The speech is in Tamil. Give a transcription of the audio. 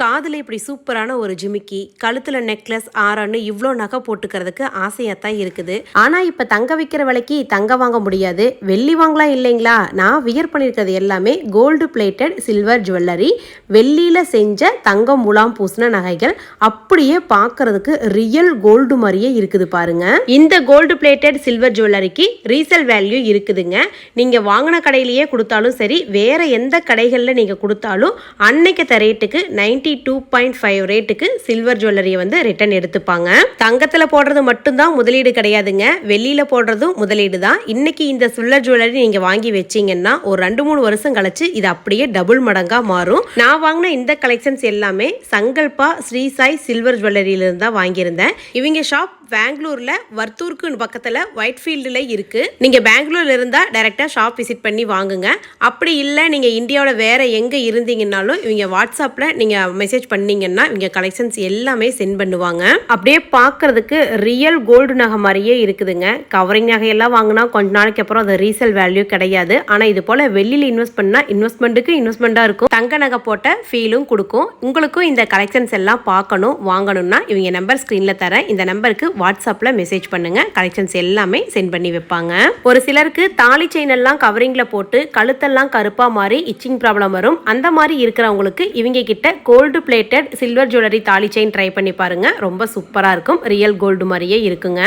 காதில் இப்படி சூப்பரான ஒரு ஜிமிக்கி கழுத்தில் நெக்லஸ் ஆறான்னு இவ்வளோ நகை போட்டுக்கிறதுக்கு ஆசையாக தான் இருக்குது. ஆனால் இப்போ தங்க விற்கிற விலைக்கு தங்க வாங்க முடியாது. வெள்ளி வாங்கலாம் இல்லைங்களா? நான் வியர் பண்ணியிருக்கிறது எல்லாமே கோல்டு பிளேட்டட் சில்வர் ஜுவல்லரி வெள்ளியில் செஞ்ச தங்கம் முலாம் பூசின நகைகள். அப்படியே பார்க்கறதுக்கு ரியல் கோல்டு மாதிரியே இருக்குது பாருங்க. இந்த கோல்டு பிளேட்டட் சில்வர் ஜுவல்லரிக்கு ரீசேல் வேல்யூ இருக்குதுங்க. நீங்கள் வாங்கின கடையிலேயே கொடுத்தாலும் சரி வேற எந்த கடைகளில் நீங்கள் கொடுத்தாலும் அன்னைக்கு ரேட்டுக்கு நைன்டி டூ பாயிண்ட் ஃபைவ் ரேட்டுக்கு சில்வர் ஜுவல்லரியை வந்து ரிட்டர்ன் எடுத்துப்பாங்க. தங்கத்தில் போடுறது மட்டும்தான் முதலீடு கிடையாதுங்க. வெளியில் போடுறதும் முதலீடு தான். இன்னைக்கு இந்த சில்வர் ஜுவல்லரி நீங்கள் வாங்கி வச்சீங்கன்னா ஒரு ரெண்டு மூணு வருஷம் கழிச்சு இது அப்படியே டபுள் மடங்காக மாறும். நான் வாங்கின இந்த கலெக்ஷன்ஸ் எல்லாமே சங்கல்பா ஸ்ரீ சாய் சில்வர் ஜுவல்லரியிலிருந்து தான் வாங்கியிருந்தேன். இவங்க ஷாப் பெங்களூர்ல வர்த்தூருக்கு பக்கத்துல ஒயிட் ஃபீல்டில் இருக்கு. நீங்க பெங்களூர்ல இருந்தா டைரக்டா ஷாப் விசிட் பண்ணி வாங்குங்க. அப்படி இல்லை நீங்க இந்தியாவில் வேற எங்க இருந்தீங்கன்னாலும் இவங்க வாட்ஸ்அப்ல நீங்க மெசேஜ் பண்ணீங்கன்னா இவங்க கலெக்ஷன்ஸ் எல்லாமே சென்ட் பண்ணுவாங்க. அப்படியே பார்க்கறதுக்கு ரியல் கோல்டு நகை மாதிரியே இருக்குதுங்க. கவரிங் நகையெல்லாம் வாங்கினா கொஞ்ச நாளைக்கு அப்புறம் அது ரீசேல் வேல்யூ கிடையாது. ஆனால் இது போல் வெளியில் இன்வெஸ்ட் பண்ணால் இன்வெஸ்ட்மெண்ட்டுக்கு இன்வெஸ்ட்மெண்ட்டாக இருக்கும். தங்க நகை போட்ட ஃபீலும் கொடுக்கும். உங்களுக்கும் இந்த கலெக்ஷன்ஸ் எல்லாம் பார்க்கணும் வாங்கணும்னா இவங்க நம்பர் ஸ்க்ரீனில் தரேன் இந்த நம்பருக்கு வாட்ஸ்அப்பில் மெசேஜ் பண்ணுங்க. கலெக்ஷன்ஸ் எல்லாமே சென்ட் பண்ணி வைப்பாங்க. ஒரு சிலருக்கு தாலி செயின் எல்லாம் கவரிங்கில் போட்டு கழுத்தெல்லாம் கருப்பாக மாறி இச்சிங் ப்ராப்ளம் வரும். அந்த மாதிரி இருக்கிறவங்களுக்கு இவங்க கிட்ட கோல்டு பிளேட்டட் சில்வர் ஜுவல்லரி தாலி செயின் ட்ரை பண்ணி பாருங்க. ரொம்ப சூப்பராக இருக்கும். ரியல் கோல்டு மாதிரியே இருக்குங்க.